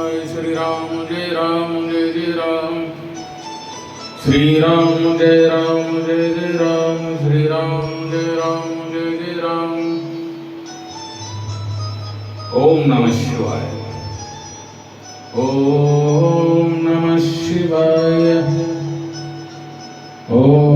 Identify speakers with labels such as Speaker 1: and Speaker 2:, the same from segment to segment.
Speaker 1: जय श्री राम जय राम जय जय राम श्री राम जय राम जय जय राम श्री राम जय राम जय जय राम ओम नमः शिवाय ओम नमः शिवाय ओम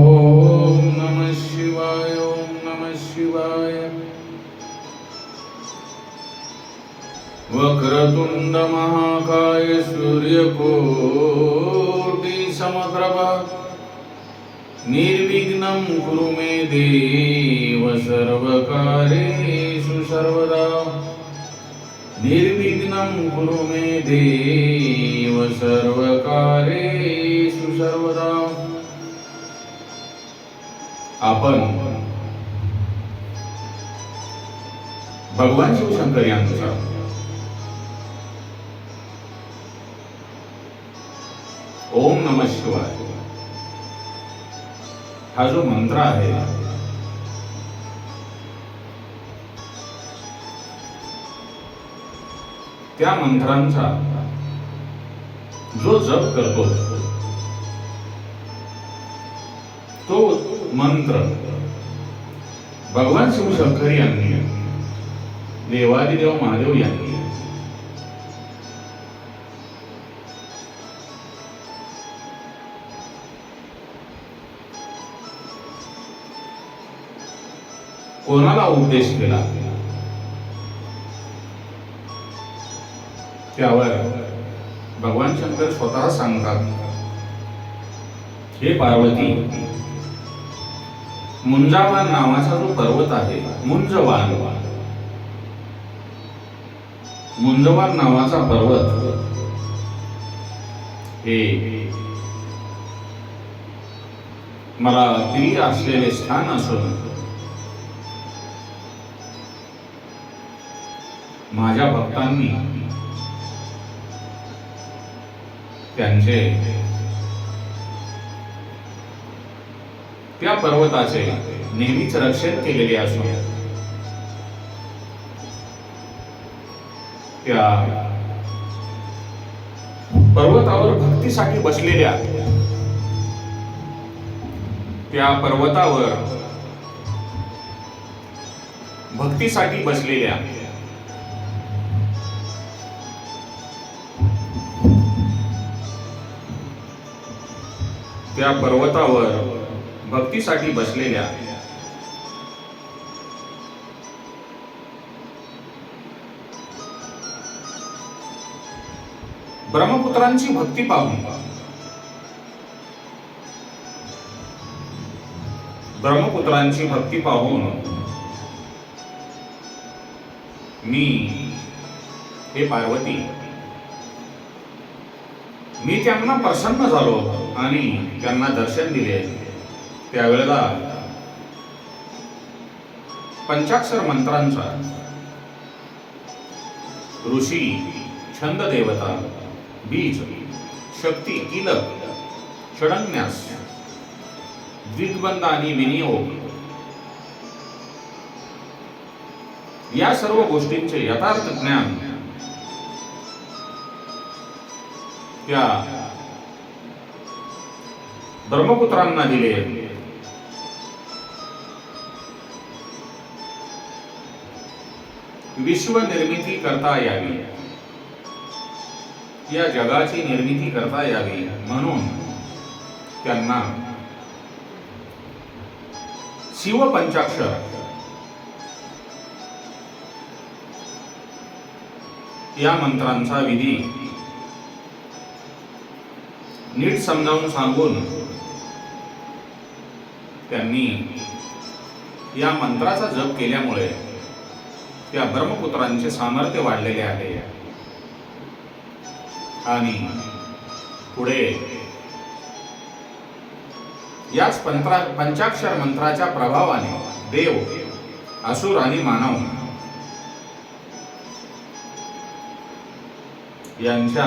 Speaker 1: वक्रतुंड महाकाय सूर्यकोटि समप्रभा निर्विघ्नं कुरु मे देव सर्वकारेषु सर्वदा। निर्विघ्नं कुरु मे देव सर्वकारेषु सर्वदा। आपण भगवान शिवशंकर यांचा नम शिवाय हा जो मंत्र आहे त्या मंत्रांचा जो जप करतो तो मंत्र भगवान शिवशंकर यांनी देवादिदेव महादेव यांनी कोणाला उपदेश केला? त्यावर भगवान शंकर स्वतः सांगतात हे पार्वती मुंजावान नावाचा जो पर्वत आहे मुंजवान मुंजवान नावाचा पर्वत हे मला प्रिय असलेले स्थान असून माझ्या भक्तांनी त्यांचे त्या पर्वताचे नेहमीच रक्षण केलेले असून त्या पर्वतावर भक्तीसाठी बसलेल्या त्या पर्वतावर भक्तीसाठी बसलेल्या त्या पर्वतावर भक्तीसाठी बसलेल्या ब्रह्मपुत्रांची भक्ती पाहून ब्रह्मपुत्रांची भक्ती पाहून मी हे पार्वती मी त्यांना प्रसन्न झालो आणि त्यांना दर्शन दिले. त्यावेळेला पंचाक्षर मंत्रांचा ऋषी छंद देवता बीज शक्ती किलक षडन्यास द्विगबंध आणि विनियोग या सर्व गोष्टींचे यथार्थ ज्ञान त्या ब्रह्मपुत्रांना दिले. विश्व निर्मिती करता यावी. या जगाची निर्मिती करता यावी म्हणून त्यांना शिव पंचाक्षर या मंत्रांचा विधी नीट समजावून सांगून त्यांनी या मंत्राचा जप केल्यामुळे त्या ब्रह्मपुत्रांचे सामर्थ्य वाढलेले आहे. आणि पुढे याच पंत्रा पंचाक्षर मंत्राच्या प्रभावाने देव असुर आणि मानव यांच्या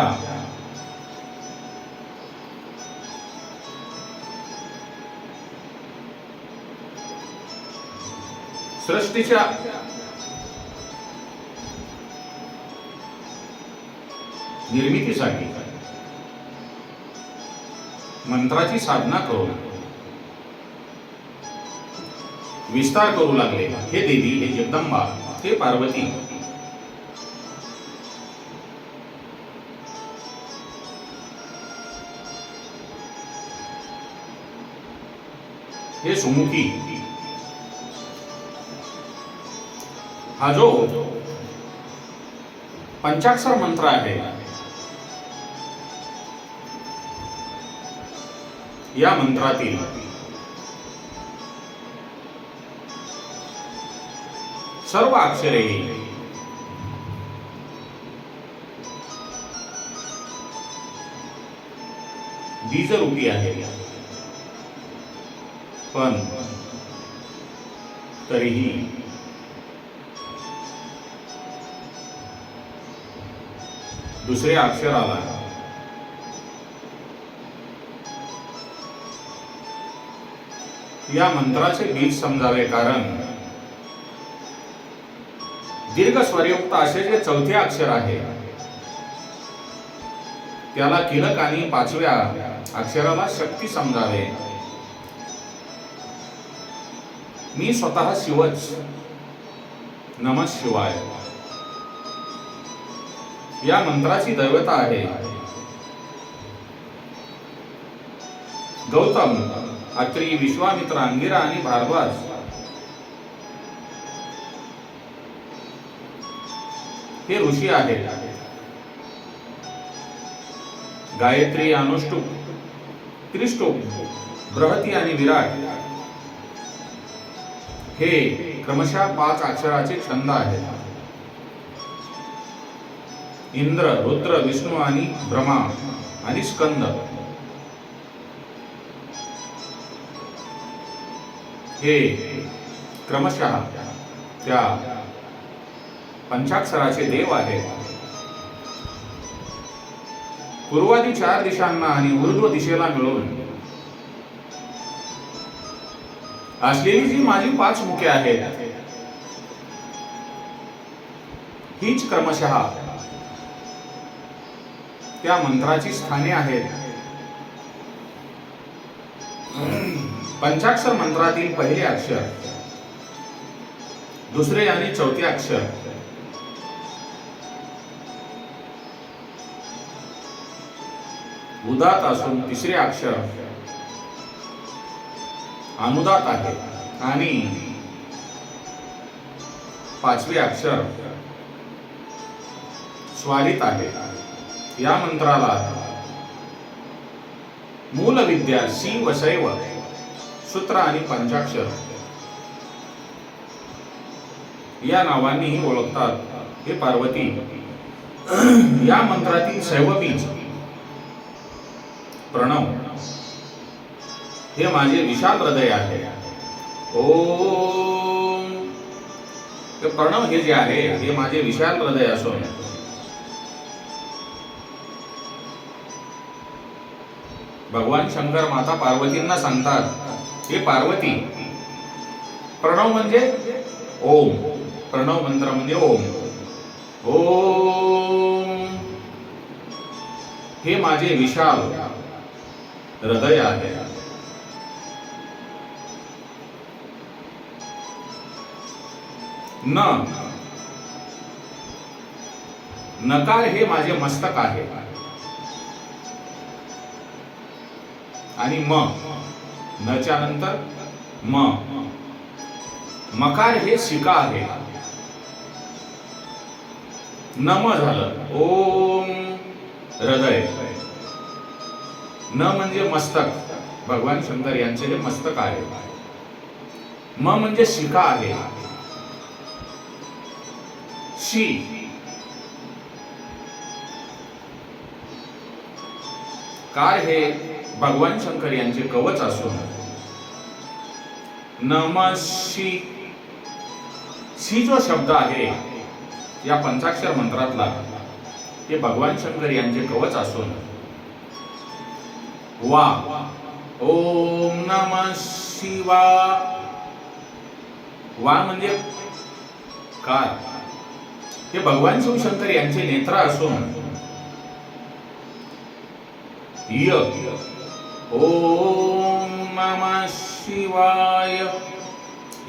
Speaker 1: सृष्टीच्या निर्मितीसाठी मंत्राची साधना करून विस्तार करू लागले. हे देवी हे जगदंबा हे पार्वती. हे सुमुखी. हा जो पंचाक्षर मंत्र आहे या मंत्रातील सर्व अक्षरे बीजरूपी आहे पण तरीही दुसऱ्या अक्षराला या मंत्राचे बीज समजावे कारण दीर्घ स्वरयुक्त असे जे चौथे अक्षर आहे त्याला किलक आणि पाचव्या अक्षराला शक्ती समजावे. मी स्वतः शिवच. नम शिवाय. या मंत्राची दैवता आहे. गौतम अत्री विश्वामित्र अंगिरा आणि भारद्वाज. हे ऋषी आहेत. गायत्री अनुष्टुप त्रिष्टुप बृहती आणि विराट. हे क्रमशः पाच अक्षराचे छंद आहेत. इंद्र रुद्र विष्णू आणि ब्रह्मा आणि स्कंद. हे क्रमशः त्या पंचाक्षराचे देव आहेत. पूर्वादी चार दिशांना आणि ऊर्ध्व दिशेला मिळून. असलेली जी माझी पाच मुखे आहेत. हीच क्रमशः त्या मंत्राची स्थाने आहेत. पंचाक्षर मंत्रातील पहिले अक्षर. दुसरे आणि चौथे अक्षर. उदात असून तिसरे अक्षर. अनुदात आहे आणि पाचवे अक्षर. स्वारित आहे. या मंत्राला मूल विद्या व वसैव सूत्र आणि पंचाक्षर या नावांनीही ओळखतात. हे पार्वती या मंत्रातील शैवबीज प्रणव हे माझे विशाल हृदय आहे. ओम. प्रणव हे जे आहे हे माझे विशाल हृदय असून भगवान शंकर माता पार्वतींना सांगतात हे पार्वती प्रणव म्हणजे ओम प्रणव मंत्र म्हणजे ओम. ओम. हे माझे विशाल हृदय आहे. न. नकार हे माझे मस्तक आहे. आणि म. नच्या नंतर म. मकार हे शिका आहे. नम झालं. ओम हृदय. न म्हणजे मस्तक. भगवान शंकर यांचे हे मस्तक आहे. म म्हणजे शिका आहे. शी. कार हे भगवान शंकर यांचे कवच असून नमशी शी जो शब्द आहे या पंचाक्षर मंत्रातला हे भगवान शंकर यांचे कवच असून वा. ओम नम शिवा वा म्हणजे कार हे भगवान शिवशंकर यांचे नेत्र असून य. ओम नमः शिवाय.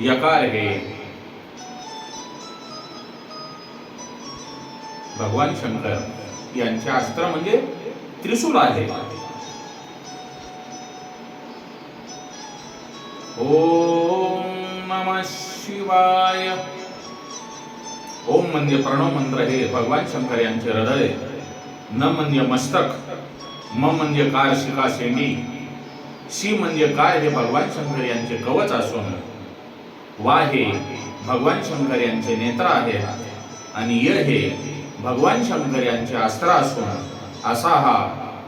Speaker 1: यकार हे? भगवान शंकर यांचे अस्त्र म्हणजे त्रिशूल आहे. ओम नमः शिवाय. ओम म्हणजे प्रणव मंत्र हे भगवान शंकर यांचे हृदय. न म्हणजे मस्तक. म म्हणजे कार शिका सेनी शी म्हणजे काय हे भगवान शंकर यांचे कवच असून वा हे भगवान शंकर यांचे नेत्र आहे आणि य हे भगवान शंकर यांचे अस्त्र असून असा हा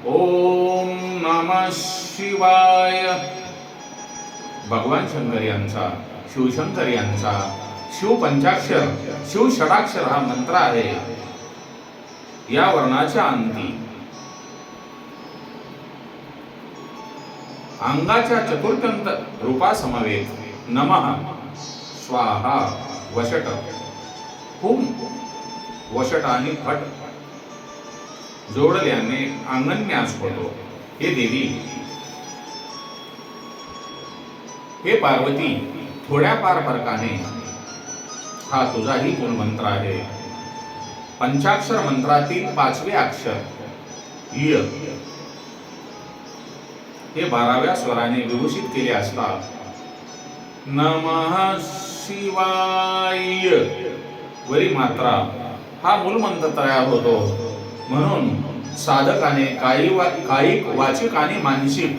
Speaker 1: ओम नमः शिवाय. भगवान शंकर यांचा शिवशंकर यांचा शिव पंचाक्षर शिव षडाक्षर हा मंत्र आहे. या वर्णाच्या अंती अंगाच्या चतुर्थंत रूपासमवेत नमः. स्वाहा वशट हुम वशट आणि फट. जोडल्याने अंगन्यास होतो. हे देवी. हे पार्वती थोड्या पार फरकाने. हा तुझाही मूळ मंत्र आहे. पंचाक्षर मंत्रातील पाचवे अक्षर. य. हे बाराव्या स्वराने विभूषित केले असता नमः शिवाय. वरी मात्रा हा मूलमंत्र तयार होतो. म्हणून साधकाने काही वा कायिक वाचिक आणि मानसिक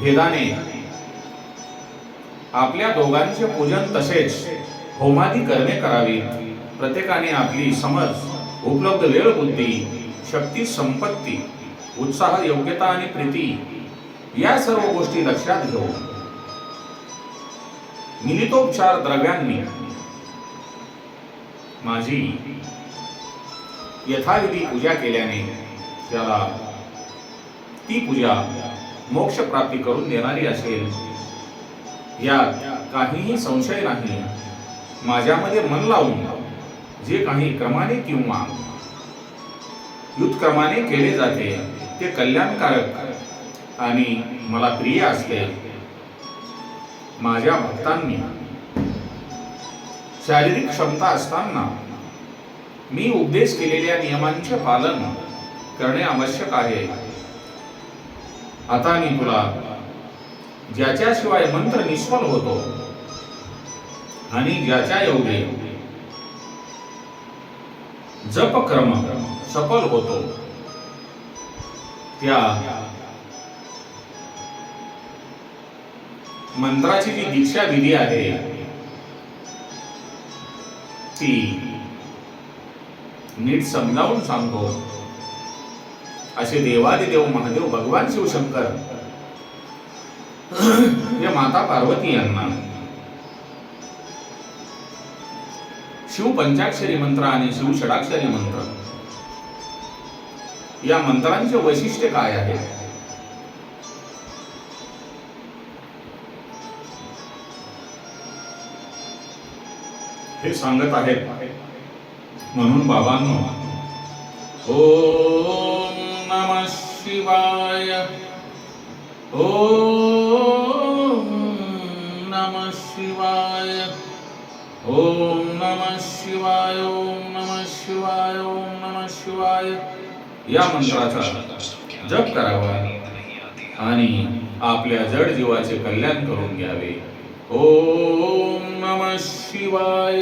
Speaker 1: भेदाने आपल्या दोघांचे पूजन तसेच होमादी करणे करावीत. प्रत्येकाने आपली समज उपलब्ध वेळ बुद्धी शक्ती संपत्ती उत्साह योग्यता आणि प्रीती या सर्व गोष्टी लक्षात घेऊन मिलितोपचार द्रव्यांनी माझी यथाविधी पूजा केल्याने त्याला ती पूजा मोक्ष प्राप्ती करून देणारी असेल. यात काहीही संशय नाही. माझ्यामध्ये मन लावून जे काही क्रमाने किंवा युद्धक्रमाने केले जाते ते कल्याणकारक आणि मला प्रिय असते. माझ्या भक्तांनी. शारीरिक क्षमता असताना मी उपदेश केलेल्या नियमांचे पालन करणे आवश्यक आहे. आता मी तुला ज्याच्याशिवाय मंत्र निष्फल होतो आणि ज्याच्या योगे जप क्रम सफल होतो. त्या मंत्राची जी दीक्षा विधी आहे ती नीट समजावून सांगतो असे देवादिदेव महादेव भगवान शिवशंकर या माता पार्वती यांना शिव पंचाक्षरी मंत्र आणि शिव षडाक्षरी मंत्र या मंत्रांचे वैशिष्ट्य काय आहे? हे सांगत आहेत. म्हणून बाबांनो ओम नमः शिवाय ओम नमः शिवाय ओम नमः शिवाय ओम नमः शिवाय ओम नमः शिवाय। या मंत्राचा जप करावा आणि आपल्या जड जीवाचे कल्याण करून घ्यावे. ओम नमः शिवाय.